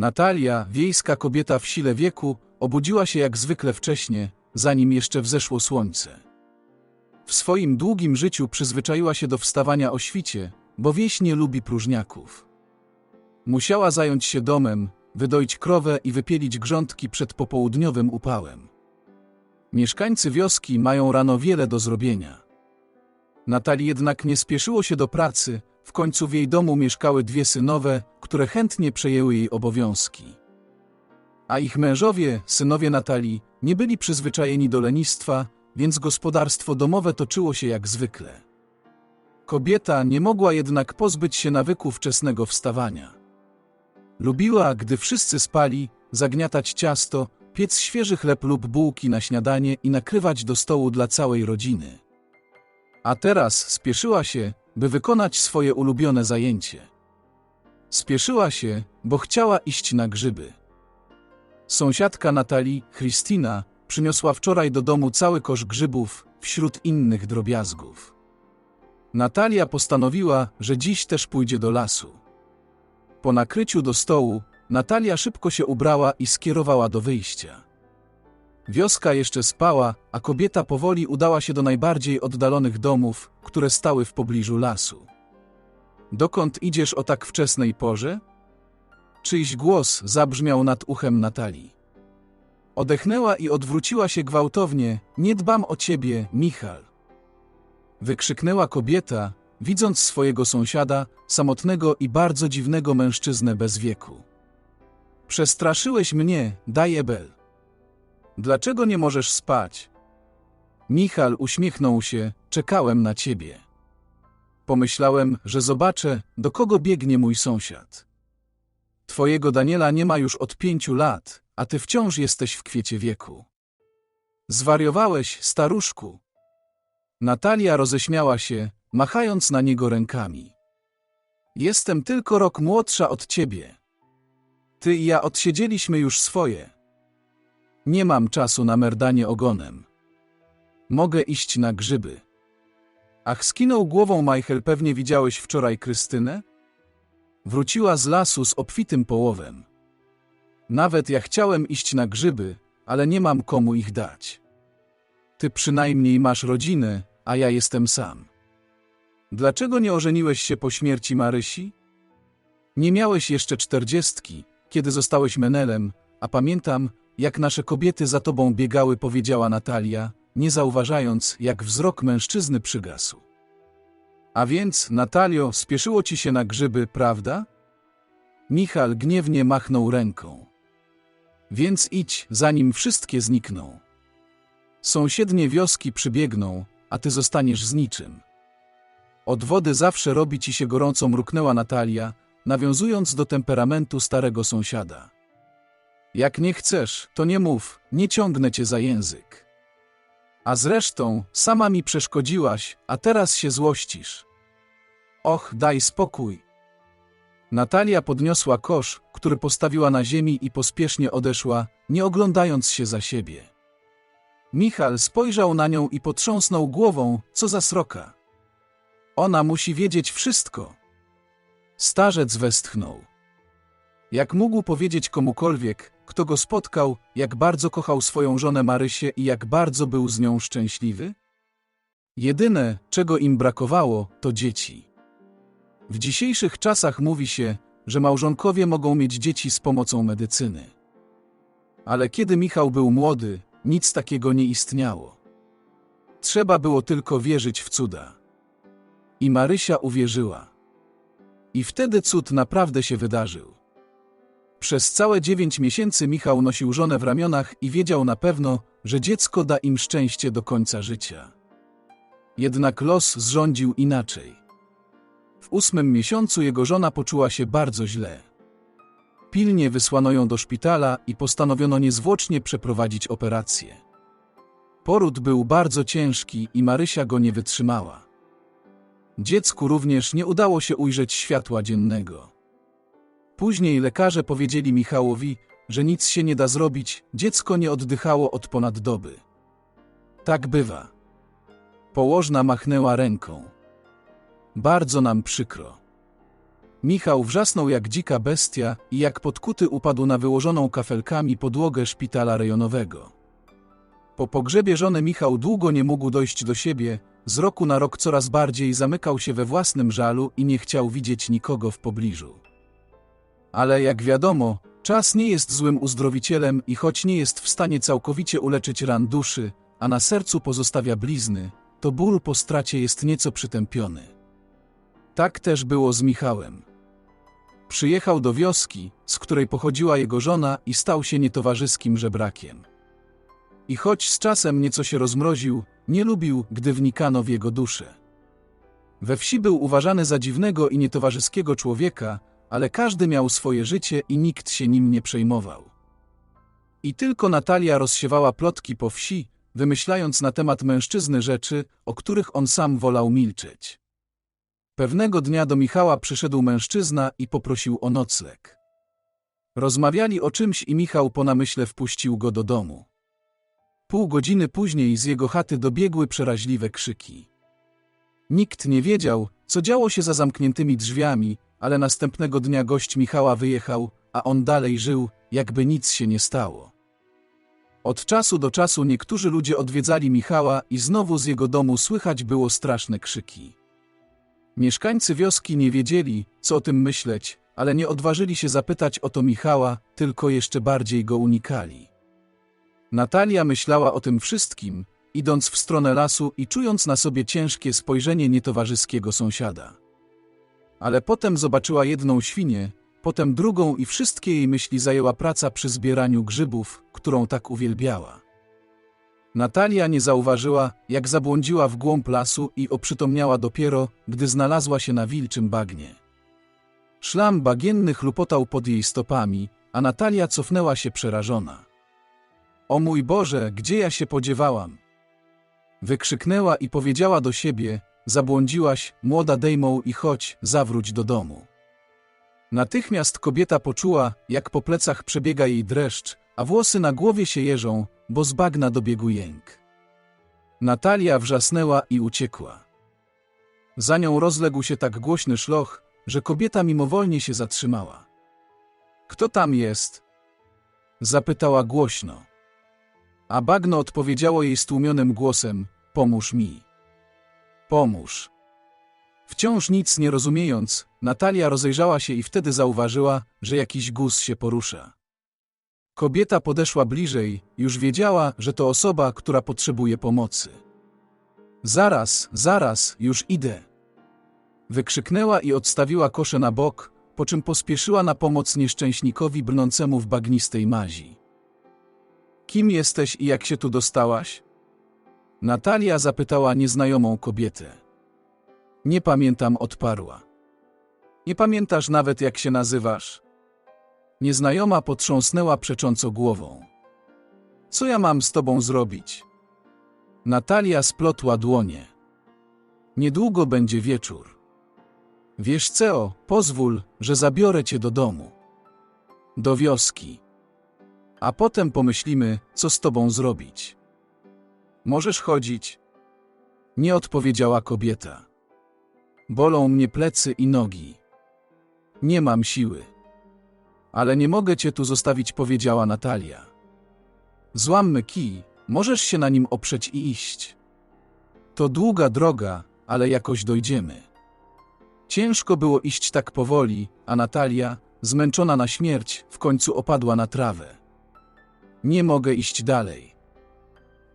Natalia, wiejska kobieta w sile wieku, obudziła się jak zwykle wcześnie, zanim jeszcze wzeszło słońce. W swoim długim życiu przyzwyczaiła się do wstawania o świcie, bo wieś nie lubi próżniaków. Musiała zająć się domem, wydoić krowę i wypielić grządki przed popołudniowym upałem. Mieszkańcy wioski mają rano wiele do zrobienia. Natalii jednak nie spieszyło się do pracy, w końcu w jej domu mieszkały dwie synowe, które chętnie przejęły jej obowiązki. A ich mężowie, synowie Natalii, nie byli przyzwyczajeni do lenistwa, więc gospodarstwo domowe toczyło się jak zwykle. Kobieta nie mogła jednak pozbyć się nawyku wczesnego wstawania. Lubiła, gdy wszyscy spali, zagniatać ciasto, piec świeży chleb lub bułki na śniadanie i nakrywać do stołu dla całej rodziny. A teraz spieszyła się, by wykonać swoje ulubione zajęcie. Spieszyła się, bo chciała iść na grzyby. Sąsiadka Natalii, Christina, przyniosła wczoraj do domu cały kosz grzybów, wśród innych drobiazgów. Natalia postanowiła, że dziś też pójdzie do lasu. Po nakryciu do stołu, Natalia szybko się ubrała i skierowała do wyjścia. Wioska jeszcze spała, a kobieta powoli udała się do najbardziej oddalonych domów, które stały w pobliżu lasu. Dokąd idziesz o tak wczesnej porze? Czyjś głos zabrzmiał nad uchem Natalii. Odechnęła i odwróciła się gwałtownie. Nie dbam o ciebie, Michal. Wykrzyknęła kobieta, widząc swojego sąsiada, samotnego i bardzo dziwnego mężczyznę bez wieku. Przestraszyłeś mnie, Dajebel. Dlaczego nie możesz spać? Michal uśmiechnął się, czekałem na ciebie. Pomyślałem, że zobaczę, do kogo biegnie mój sąsiad. Twojego Daniela nie ma już od pięciu lat, a ty wciąż jesteś w kwiecie wieku. Zwariowałeś, staruszku. Natalia roześmiała się, machając na niego rękami. Jestem tylko rok młodsza od ciebie. Ty i ja odsiedzieliśmy już swoje. Nie mam czasu na merdanie ogonem. Mogę iść na grzyby. Ach, skinął głową Michael, pewnie widziałeś wczoraj Krystynę? Wróciła z lasu z obfitym połowem. Nawet ja chciałem iść na grzyby, ale nie mam komu ich dać. Ty przynajmniej masz rodzinę, a ja jestem sam. Dlaczego nie ożeniłeś się po śmierci Marysi? Nie miałeś jeszcze czterdziestki, kiedy zostałeś menelem, a pamiętam, jak nasze kobiety za tobą biegały, powiedziała Natalia, nie zauważając, jak wzrok mężczyzny przygasł. A więc, Natalio, spieszyło ci się na grzyby, prawda? Michal gniewnie machnął ręką. Więc idź, zanim wszystkie znikną. Sąsiednie wioski przybiegną, a ty zostaniesz z niczym. Od wody zawsze robi ci się gorąco, mruknęła Natalia, nawiązując do temperamentu starego sąsiada. Jak nie chcesz, to nie mów, nie ciągnę cię za język. A zresztą, sama mi przeszkodziłaś, a teraz się złościsz. Och, daj spokój. Natalia podniosła kosz, który postawiła na ziemi i pospiesznie odeszła, nie oglądając się za siebie. Michal spojrzał na nią i potrząsnął głową, co za sroka. Ona musi wiedzieć wszystko. Starzec westchnął. Jak mógł powiedzieć komukolwiek, kto go spotkał, jak bardzo kochał swoją żonę Marysię i jak bardzo był z nią szczęśliwy? Jedyne, czego im brakowało, to dzieci. W dzisiejszych czasach mówi się, że małżonkowie mogą mieć dzieci z pomocą medycyny. Ale kiedy Michał był młody, nic takiego nie istniało. Trzeba było tylko wierzyć w cuda. I Marysia uwierzyła. I wtedy cud naprawdę się wydarzył. Przez całe dziewięć miesięcy Michał nosił żonę w ramionach i wiedział na pewno, że dziecko da im szczęście do końca życia. Jednak los zrządził inaczej. W ósmym miesiącu jego żona poczuła się bardzo źle. Pilnie wysłano ją do szpitala i postanowiono niezwłocznie przeprowadzić operację. Poród był bardzo ciężki i Marysia go nie wytrzymała. Dziecku również nie udało się ujrzeć światła dziennego. Później lekarze powiedzieli Michałowi, że nic się nie da zrobić, dziecko nie oddychało od ponad doby. Tak bywa. Położna machnęła ręką. Bardzo nam przykro. Michał wrzasnął jak dzika bestia i jak podkuty upadł na wyłożoną kafelkami podłogę szpitala rejonowego. Po pogrzebie żony Michał długo nie mógł dojść do siebie, z roku na rok coraz bardziej zamykał się we własnym żalu i nie chciał widzieć nikogo w pobliżu. Ale jak wiadomo, czas nie jest złym uzdrowicielem i choć nie jest w stanie całkowicie uleczyć ran duszy, a na sercu pozostawia blizny, to ból po stracie jest nieco przytępiony. Tak też było z Michałem. Przyjechał do wioski, z której pochodziła jego żona i stał się nietowarzyskim żebrakiem. I choć z czasem nieco się rozmroził, nie lubił, gdy wnikano w jego duszę. We wsi był uważany za dziwnego i nietowarzyskiego człowieka, ale każdy miał swoje życie i nikt się nim nie przejmował. I tylko Natalia rozsiewała plotki po wsi, wymyślając na temat mężczyzny rzeczy, o których on sam wolał milczeć. Pewnego dnia do Michała przyszedł mężczyzna i poprosił o nocleg. Rozmawiali o czymś i Michał po namyśle wpuścił go do domu. Pół godziny później z jego chaty dobiegły przeraźliwe krzyki. Nikt nie wiedział, co działo się za zamkniętymi drzwiami, ale następnego dnia gość Michała wyjechał, a on dalej żył, jakby nic się nie stało. Od czasu do czasu niektórzy ludzie odwiedzali Michała i znowu z jego domu słychać było straszne krzyki. Mieszkańcy wioski nie wiedzieli, co o tym myśleć, ale nie odważyli się zapytać o to Michała, tylko jeszcze bardziej go unikali. Natalia myślała o tym wszystkim, idąc w stronę lasu i czując na sobie ciężkie spojrzenie nietowarzyskiego sąsiada. Ale potem zobaczyła jedną świnię, potem drugą i wszystkie jej myśli zajęła praca przy zbieraniu grzybów, którą tak uwielbiała. Natalia nie zauważyła, jak zabłądziła w głąb lasu i oprzytomniała dopiero, gdy znalazła się na wilczym bagnie. Szlam bagienny chlupotał pod jej stopami, a Natalia cofnęła się przerażona. O mój Boże, gdzie ja się podziewałam? Wykrzyknęła i powiedziała do siebie, zabłądziłaś, młoda dejmą i chodź, zawróć do domu. Natychmiast kobieta poczuła, jak po plecach przebiega jej dreszcz, a włosy na głowie się jeżą, bo z bagna dobiegł jęk. Natalia wrzasnęła i uciekła. Za nią rozległ się tak głośny szloch, że kobieta mimowolnie się zatrzymała. Kto tam jest? Zapytała głośno. A bagno odpowiedziało jej stłumionym głosem: Pomóż mi. Pomóż. Wciąż nic nie rozumiejąc, Natalia rozejrzała się i wtedy zauważyła, że jakiś guz się porusza. Kobieta podeszła bliżej, już wiedziała, że to osoba, która potrzebuje pomocy. Zaraz, zaraz, już idę. Wykrzyknęła i odstawiła koszę na bok, po czym pospieszyła na pomoc nieszczęśnikowi brnącemu w bagnistej mazi. Kim jesteś i jak się tu dostałaś? Natalia zapytała nieznajomą kobietę. Nie pamiętam, odparła. Nie pamiętasz nawet, jak się nazywasz? Nieznajoma potrząsnęła przecząco głową. Co ja mam z tobą zrobić? Natalia splotła dłonie. Niedługo będzie wieczór. Wiesz co, pozwól, że zabiorę cię do domu. Do wioski. A potem pomyślimy, co z tobą zrobić. Możesz chodzić? Nie odpowiedziała kobieta. Bolą mnie plecy i nogi. Nie mam siły. Ale nie mogę cię tu zostawić, powiedziała Natalia. Złammy kij, możesz się na nim oprzeć i iść. To długa droga, ale jakoś dojdziemy. Ciężko było iść tak powoli, a Natalia, zmęczona na śmierć, w końcu opadła na trawę. Nie mogę iść dalej.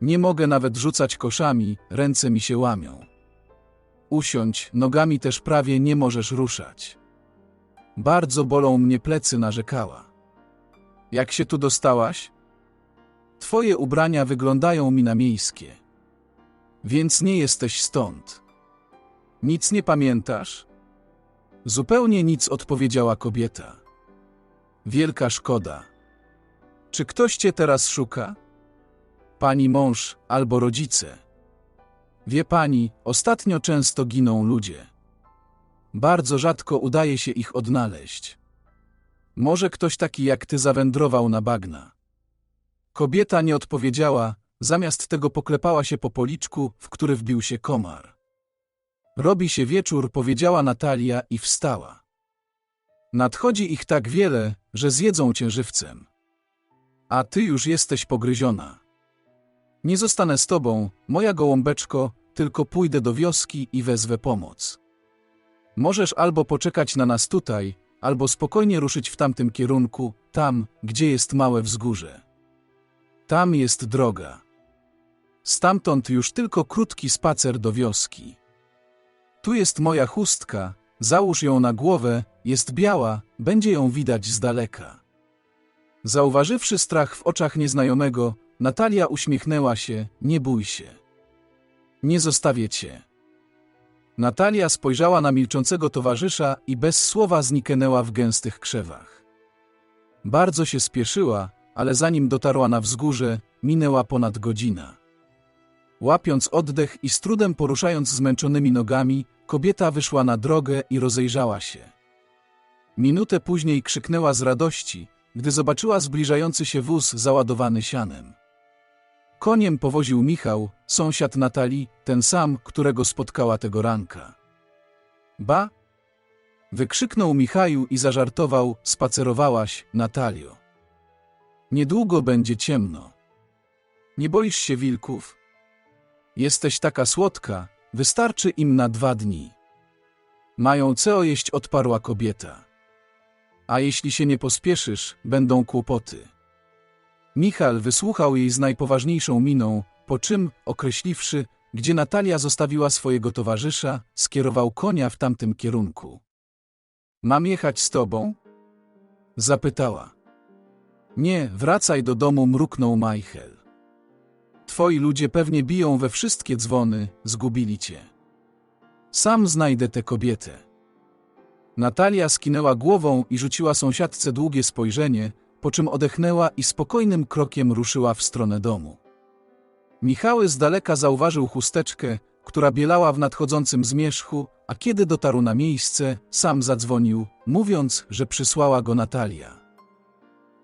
Nie mogę nawet rzucać koszami, ręce mi się łamią. Usiądź, nogami też prawie nie możesz ruszać. Bardzo bolą mnie plecy, narzekała. Jak się tu dostałaś? Twoje ubrania wyglądają mi na miejskie. Więc nie jesteś stąd. Nic nie pamiętasz? Zupełnie nic odpowiedziała kobieta. Wielka szkoda. Czy ktoś cię teraz szuka? Pani mąż albo rodzice. Wie pani, ostatnio często giną ludzie. Bardzo rzadko udaje się ich odnaleźć. Może ktoś taki jak ty zawędrował na bagna. Kobieta nie odpowiedziała, zamiast tego poklepała się po policzku, w który wbił się komar. Robi się wieczór, powiedziała Natalia i wstała. Nadchodzi ich tak wiele, że zjedzą cię żywcem. A ty już jesteś pogryziona. Nie zostanę z tobą, moja gołąbeczko, tylko pójdę do wioski i wezwę pomoc. Możesz albo poczekać na nas tutaj, albo spokojnie ruszyć w tamtym kierunku, tam, gdzie jest małe wzgórze. Tam jest droga. Stamtąd już tylko krótki spacer do wioski. Tu jest moja chustka, załóż ją na głowę, jest biała, będzie ją widać z daleka. Zauważywszy strach w oczach nieznajomego, Natalia uśmiechnęła się, nie bój się. Nie zostawię cię. Natalia spojrzała na milczącego towarzysza i bez słowa zniknęła w gęstych krzewach. Bardzo się spieszyła, ale zanim dotarła na wzgórze, minęła ponad godzina. Łapiąc oddech i z trudem poruszając zmęczonymi nogami, kobieta wyszła na drogę i rozejrzała się. Minutę później krzyknęła z radości, gdy zobaczyła zbliżający się wóz załadowany sianem. Koniem powoził Michał, sąsiad Natalii, ten sam, którego spotkała tego ranka. Ba! Wykrzyknął Michał i zażartował, spacerowałaś, Natalio. Niedługo będzie ciemno. Nie boisz się wilków? Jesteś taka słodka, wystarczy im na dwa dni. Mają co jeść, odparła kobieta. A jeśli się nie pospieszysz, będą kłopoty. Michal wysłuchał jej z najpoważniejszą miną, po czym, określiwszy, gdzie Natalia zostawiła swojego towarzysza, skierował konia w tamtym kierunku. Mam jechać z tobą? Zapytała. Nie, wracaj do domu, mruknął Michael. Twoi ludzie pewnie biją we wszystkie dzwony, zgubili cię. Sam znajdę tę kobietę. Natalia skinęła głową i rzuciła sąsiadce długie spojrzenie, po czym odechnęła i spokojnym krokiem ruszyła w stronę domu. Michały z daleka zauważył chusteczkę, która bielała w nadchodzącym zmierzchu, a kiedy dotarł na miejsce, sam zadzwonił, mówiąc, że przysłała go Natalia.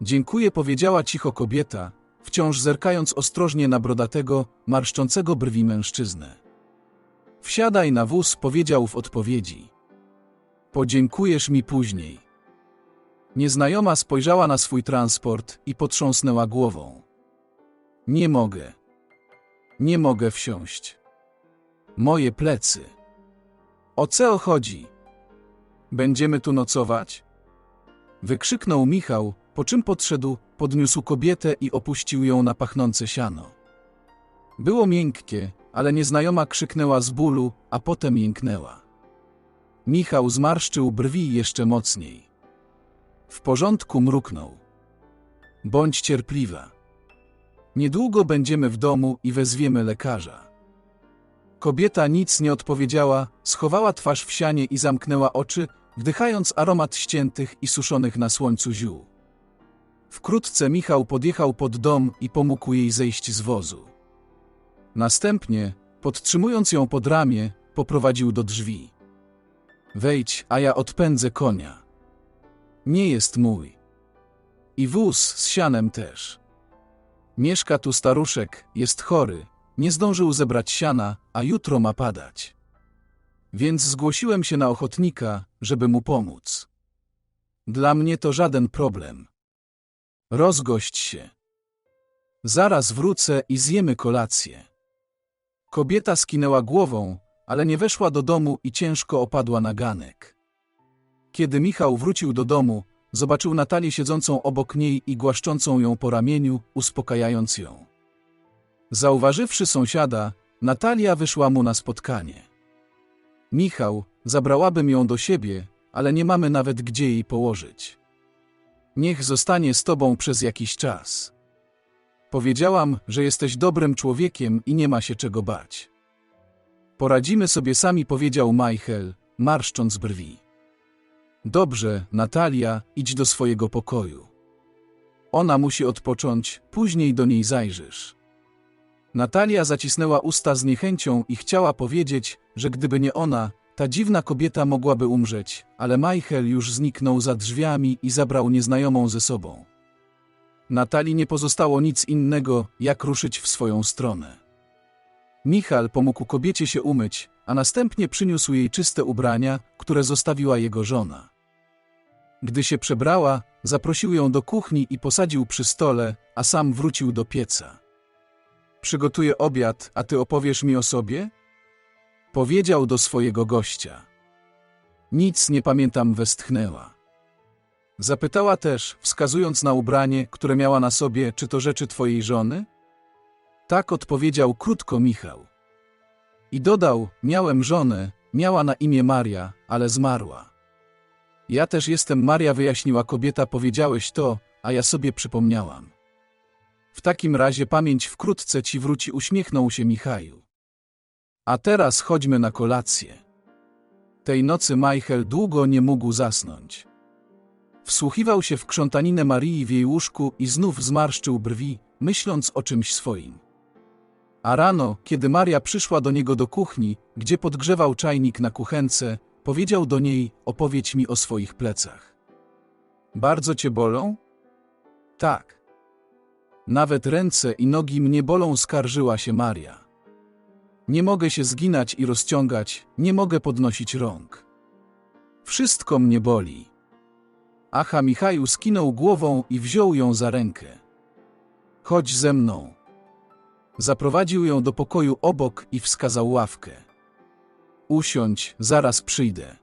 Dziękuję, powiedziała cicho kobieta, wciąż zerkając ostrożnie na brodatego, marszczącego brwi mężczyznę. Wsiadaj na wóz, powiedział w odpowiedzi. Podziękujesz mi później. Nieznajoma spojrzała na swój transport i potrząsnęła głową. Nie mogę. Nie mogę wsiąść. Moje plecy. O co chodzi? Będziemy tu nocować? Wykrzyknął Michał, po czym podszedł, podniósł kobietę i opuścił ją na pachnące siano. Było miękkie, ale nieznajoma krzyknęła z bólu, a potem jęknęła. Michał zmarszczył brwi jeszcze mocniej. W porządku mruknął. Bądź cierpliwa. Niedługo będziemy w domu i wezwiemy lekarza. Kobieta nic nie odpowiedziała, schowała twarz w sianie i zamknęła oczy, wdychając aromat ściętych i suszonych na słońcu ziół. Wkrótce Michał podjechał pod dom i pomógł jej zejść z wozu. Następnie, podtrzymując ją pod ramię, poprowadził do drzwi. Wejdź, a ja odpędzę konia. Nie jest mój. I wóz z sianem też. Mieszka tu staruszek, jest chory, nie zdążył zebrać siana, a jutro ma padać. Więc zgłosiłem się na ochotnika, żeby mu pomóc. Dla mnie to żaden problem. Rozgość się. Zaraz wrócę i zjemy kolację. Kobieta skinęła głową, ale nie weszła do domu i ciężko opadła na ganek. Kiedy Michał wrócił do domu, zobaczył Natalię siedzącą obok niej i głaszczącą ją po ramieniu, uspokajając ją. Zauważywszy sąsiada, Natalia wyszła mu na spotkanie. Michał, zabrałabym ją do siebie, ale nie mamy nawet gdzie jej położyć. Niech zostanie z tobą przez jakiś czas. Powiedziałam, że jesteś dobrym człowiekiem i nie ma się czego bać. Poradzimy sobie sami, powiedział Michael, marszcząc brwi. Dobrze, Natalia, idź do swojego pokoju. Ona musi odpocząć, później do niej zajrzysz. Natalia zacisnęła usta z niechęcią i chciała powiedzieć, że gdyby nie ona, ta dziwna kobieta mogłaby umrzeć, ale Michael już zniknął za drzwiami i zabrał nieznajomą ze sobą. Natalii nie pozostało nic innego, jak ruszyć w swoją stronę. Michal pomógł kobiecie się umyć, a następnie przyniósł jej czyste ubrania, które zostawiła jego żona. Gdy się przebrała, zaprosił ją do kuchni i posadził przy stole, a sam wrócił do pieca. Przygotuję obiad, a ty opowiesz mi o sobie? Powiedział do swojego gościa. Nic nie pamiętam, westchnęła. Zapytała też, wskazując na ubranie, które miała na sobie, czy to rzeczy twojej żony? Tak odpowiedział krótko Michał. I dodał, miałem żonę, miała na imię Maria, ale zmarła. Ja też jestem Maria, wyjaśniła kobieta, powiedziałeś to, a ja sobie przypomniałam. W takim razie pamięć wkrótce ci wróci, uśmiechnął się Michaju. A teraz chodźmy na kolację. Tej nocy Michael długo nie mógł zasnąć. Wsłuchiwał się w krzątaninę Marii w jej łóżku i znów zmarszczył brwi, myśląc o czymś swoim. A rano, kiedy Maria przyszła do niego do kuchni, gdzie podgrzewał czajnik na kuchence, powiedział do niej: Opowiedz mi o swoich plecach. Bardzo cię bolą? Tak. Nawet ręce i nogi mnie bolą, skarżyła się Maria. Nie mogę się zginać i rozciągać, nie mogę podnosić rąk. Wszystko mnie boli. Aha Michaju skinął głową i wziął ją za rękę. Chodź ze mną. Zaprowadził ją do pokoju obok i wskazał ławkę. Usiądź, zaraz przyjdę.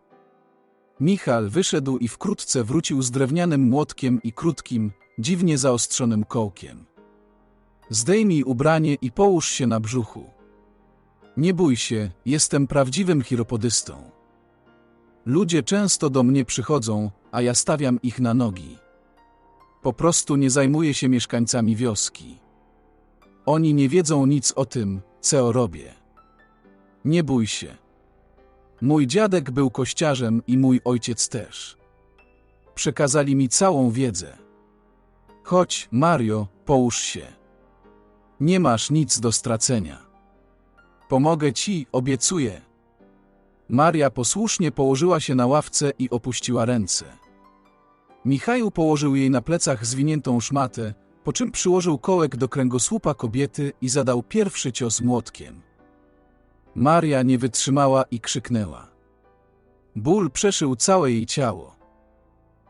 Michal wyszedł i wkrótce wrócił z drewnianym młotkiem i krótkim, dziwnie zaostrzonym kołkiem. Zdejmij ubranie i połóż się na brzuchu. Nie bój się, jestem prawdziwym chiropodystą. Ludzie często do mnie przychodzą, a ja stawiam ich na nogi. Po prostu nie zajmuję się mieszkańcami wioski. Oni nie wiedzą nic o tym, co robię. Nie bój się. Mój dziadek był kościarzem i mój ojciec też. Przekazali mi całą wiedzę. Chodź, Mario, połóż się. Nie masz nic do stracenia. Pomogę ci, obiecuję. Maria posłusznie położyła się na ławce i opuściła ręce. Michał położył jej na plecach zwiniętą szmatę, po czym przyłożył kołek do kręgosłupa kobiety i zadał pierwszy cios młotkiem. Maria nie wytrzymała i krzyknęła. Ból przeszył całe jej ciało.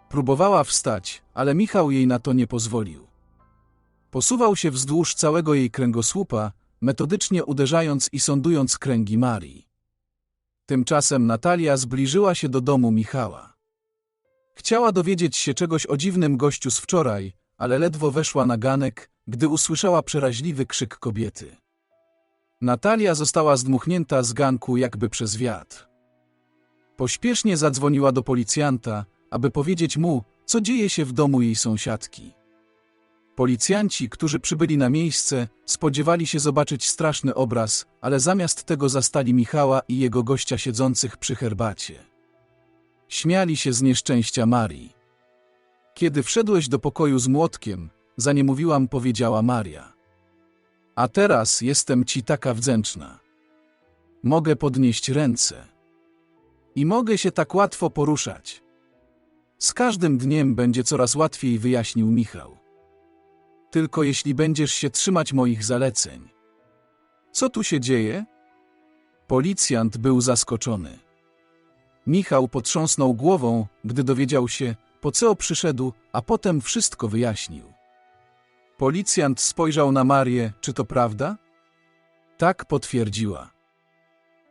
Próbowała wstać, ale Michał jej na to nie pozwolił. Posuwał się wzdłuż całego jej kręgosłupa, metodycznie uderzając i sądując kręgi Marii. Tymczasem Natalia zbliżyła się do domu Michała. Chciała dowiedzieć się czegoś o dziwnym gościu z wczoraj, ale ledwo weszła na ganek, gdy usłyszała przeraźliwy krzyk kobiety. Natalia została zdmuchnięta z ganku jakby przez wiatr. Pośpiesznie zadzwoniła do policjanta, aby powiedzieć mu, co dzieje się w domu jej sąsiadki. Policjanci, którzy przybyli na miejsce, spodziewali się zobaczyć straszny obraz, ale zamiast tego zastali Michała i jego gościa siedzących przy herbacie. Śmiali się z nieszczęścia Marii. Kiedy wszedłeś do pokoju z młotkiem, zanim mówiłam, powiedziała Maria. A teraz jestem ci taka wdzięczna. Mogę podnieść ręce. I mogę się tak łatwo poruszać. Z każdym dniem będzie coraz łatwiej, wyjaśnił Michał. Tylko jeśli będziesz się trzymać moich zaleceń. Co tu się dzieje? Policjant był zaskoczony. Michał potrząsnął głową, gdy dowiedział się, po co przyszedł, a potem wszystko wyjaśnił. Policjant spojrzał na Marię, czy to prawda? Tak potwierdziła.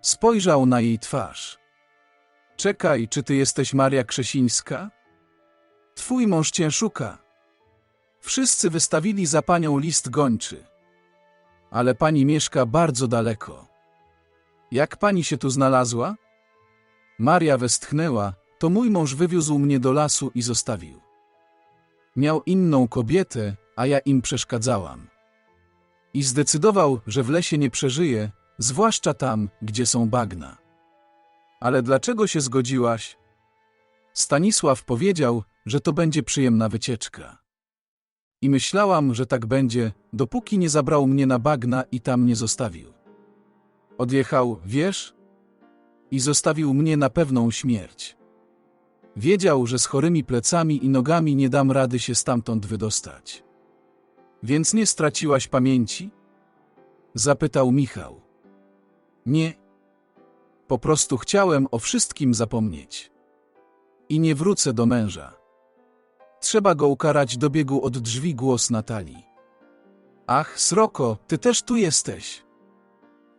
Spojrzał na jej twarz. Czekaj, czy ty jesteś Maria Krzesińska? Twój mąż cię szuka. Wszyscy wystawili za panią list gończy. Ale pani mieszka bardzo daleko. Jak pani się tu znalazła? Maria westchnęła, to mój mąż wywiózł mnie do lasu i zostawił. Miał inną kobietę, a ja im przeszkadzałam. I zdecydował, że w lesie nie przeżyje, zwłaszcza tam, gdzie są bagna. Ale dlaczego się zgodziłaś? Stanisław powiedział, że to będzie przyjemna wycieczka. I myślałam, że tak będzie, dopóki nie zabrał mnie na bagna i tam nie zostawił. Odjechał, wiesz? I zostawił mnie na pewną śmierć. Wiedział, że z chorymi plecami i nogami nie dam rady się stamtąd wydostać. Więc nie straciłaś pamięci? Zapytał Michał. Nie. Po prostu chciałem o wszystkim zapomnieć. I nie wrócę do męża. Trzeba go ukarać, dobiegł od drzwi głos Natalii. Ach, Sroko, ty też tu jesteś.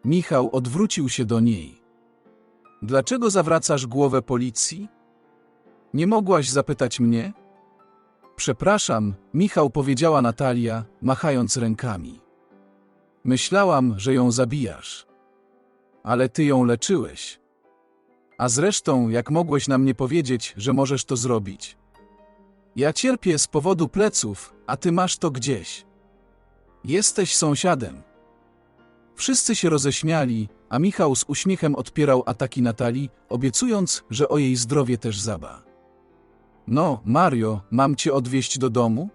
Michał odwrócił się do niej. Dlaczego zawracasz głowę policji? Nie mogłaś zapytać mnie? Przepraszam, Michał powiedziała Natalia, machając rękami. Myślałam, że ją zabijasz. Ale ty ją leczyłeś. A zresztą, jak mogłeś nam nie powiedzieć, że możesz to zrobić? Ja cierpię z powodu pleców, a ty masz to gdzieś. Jesteś sąsiadem. Wszyscy się roześmiali, a Michał z uśmiechem odpierał ataki Natalii, obiecując, że o jej zdrowie też zaba. No, Mario, mam cię odwieźć do domu?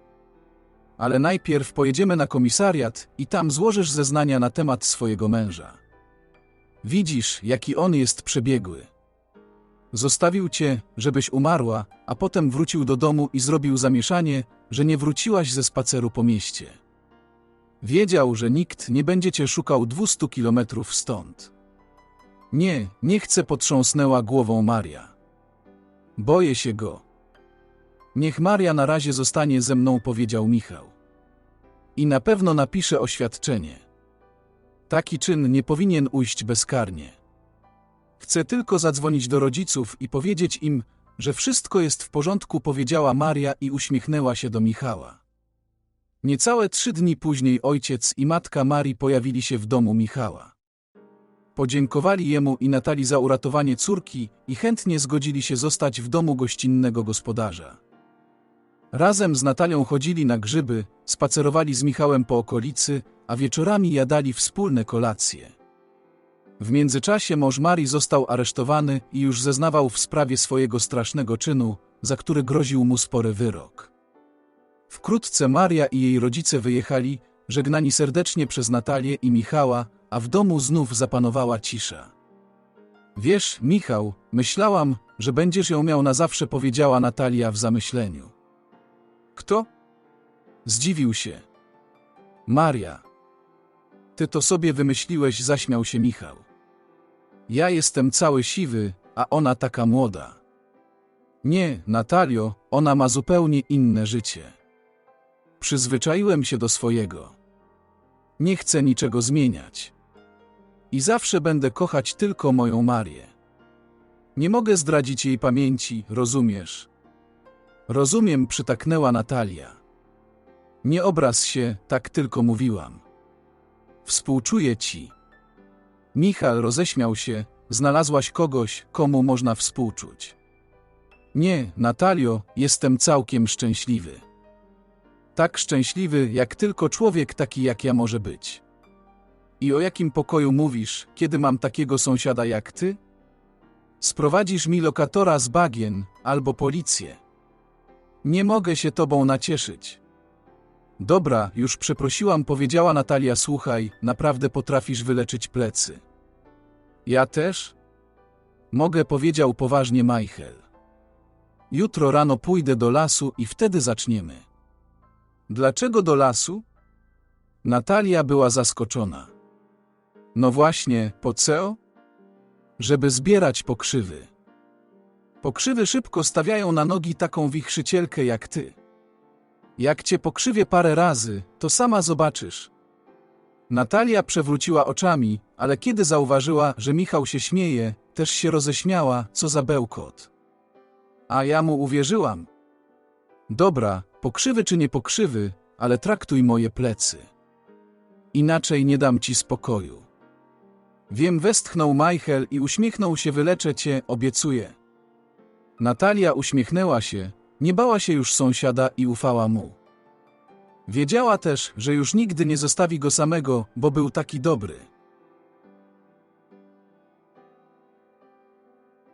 Ale najpierw pojedziemy na komisariat i tam złożysz zeznania na temat swojego męża. Widzisz, jaki on jest przebiegły. Zostawił cię, żebyś umarła, a potem wrócił do domu i zrobił zamieszanie, że nie wróciłaś ze spaceru po mieście. Wiedział, że nikt nie będzie cię szukał 200 kilometrów stąd. Nie, nie chcę, potrząsnęła głową Maria. Boję się go. Niech Maria na razie zostanie ze mną, powiedział Michał. I na pewno napisze oświadczenie. Taki czyn nie powinien ujść bezkarnie. Chcę tylko zadzwonić do rodziców i powiedzieć im, że wszystko jest w porządku, powiedziała Maria i uśmiechnęła się do Michała. Niecałe trzy dni później ojciec i matka Marii pojawili się w domu Michała. Podziękowali jemu i Natalii za uratowanie córki i chętnie zgodzili się zostać w domu gościnnego gospodarza. Razem z Natalią chodzili na grzyby, spacerowali z Michałem po okolicy, a wieczorami jadali wspólne kolacje. W międzyczasie mąż Marii został aresztowany i już zeznawał w sprawie swojego strasznego czynu, za który groził mu spory wyrok. Wkrótce Maria i jej rodzice wyjechali, żegnani serdecznie przez Natalię i Michała, a w domu znów zapanowała cisza. Wiesz, Michał, myślałam, że będziesz ją miał na zawsze, powiedziała Natalia w zamyśleniu. Kto? Zdziwił się. Maria. Ty to sobie wymyśliłeś, zaśmiał się Michał. Ja jestem cały siwy, a ona taka młoda. Nie, Natalio, ona ma zupełnie inne życie. Przyzwyczaiłem się do swojego. Nie chcę niczego zmieniać. I zawsze będę kochać tylko moją Marię. Nie mogę zdradzić jej pamięci, rozumiesz? Rozumiem, przytaknęła Natalia. Nie obraz się, tak tylko mówiłam. Współczuję ci. Michał roześmiał się, znalazłaś kogoś, komu można współczuć. Nie, Natalio, jestem całkiem szczęśliwy. Tak szczęśliwy, jak tylko człowiek taki jak ja może być. I o jakim pokoju mówisz, kiedy mam takiego sąsiada jak ty? Sprowadzisz mi lokatora z bagien albo policję. Nie mogę się tobą nacieszyć. Dobra, już przeprosiłam, powiedziała Natalia. Słuchaj, naprawdę potrafisz wyleczyć plecy. Ja też? Mogę, powiedział poważnie Michael. Jutro rano pójdę do lasu i wtedy zaczniemy. Dlaczego do lasu? Natalia była zaskoczona. No właśnie, po co? Żeby zbierać pokrzywy. Pokrzywy szybko stawiają na nogi taką wichrzycielkę jak ty. Jak cię pokrzywię parę razy, to sama zobaczysz. Natalia przewróciła oczami, ale kiedy zauważyła, że Michał się śmieje, też się roześmiała, co za bełkot. A ja mu uwierzyłam. Dobra, pokrzywy czy nie pokrzywy, ale traktuj moje plecy. Inaczej nie dam ci spokoju. Wiem, westchnął Michael i uśmiechnął się, wyleczę cię, obiecuję. Natalia uśmiechnęła się, nie bała się już sąsiada i ufała mu. Wiedziała też, że już nigdy nie zostawi go samego, bo był taki dobry.